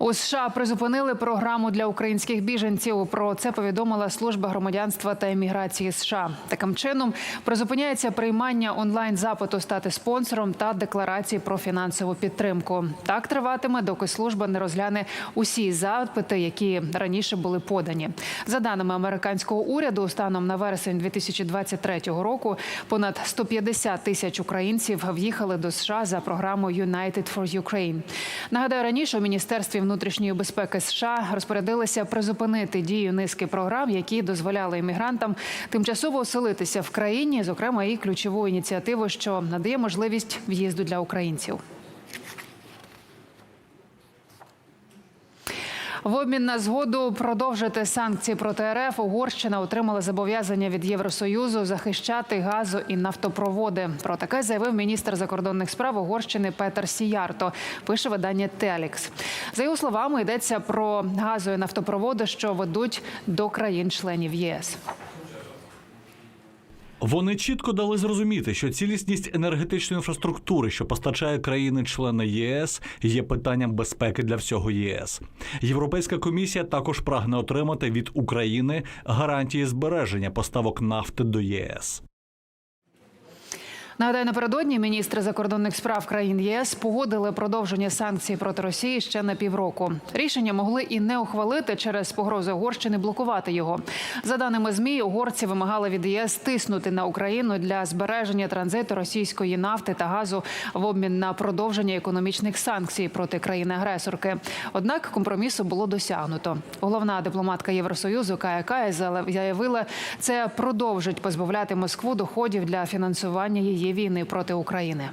У США призупинили програму для українських біженців. Про це повідомила служба громадянства та еміграції США. Таким чином призупиняється приймання онлайн запиту стати спонсором та декларації про фінансову підтримку. Так триватиме, доки служба не розгляне усі запити, які раніше були подані. За даними американського уряду, станом на вересень 2023 року понад 150 тисяч українців в'їхали до США за програмою United for Ukraine. Нагадаю, раніше у міністерстві внутрішньої безпеки США розпорядилися призупинити дію низки програм, які дозволяли іммігрантам тимчасово оселитися в країні, зокрема і ключову ініціативу, що надає можливість в'їзду для українців. В обмін на згоду продовжити санкції проти РФ Угорщина отримала зобов'язання від Євросоюзу захищати газо і нафтопроводи. Про таке заявив міністр закордонних справ Угорщини Петер Сіярто. Пише видання Телікс. За його словами, йдеться про газо і нафтопроводи, що ведуть до країн-членів ЄС. Вони чітко дали зрозуміти, що цілісність енергетичної інфраструктури, що постачає країни-члени ЄС, є питанням безпеки для всього ЄС. Європейська комісія також прагне отримати від України гарантії збереження поставок нафти до ЄС. Нагадаю, напередодні міністри закордонних справ країн ЄС погодили продовження санкцій проти Росії ще на півроку. Рішення могли і не ухвалити через погрози Угорщини блокувати його. За даними змі, угорці вимагали від ЄС тиснути на Україну для збереження транзиту російської нафти та газу в обмін на продовження економічних санкцій проти країни-агресорки. Однак компромісу було досягнуто. Головна дипломатка Євросоюзу Кая Кая заявила, це продовжить позбавляти Москву доходів для фінансування її війни проти України.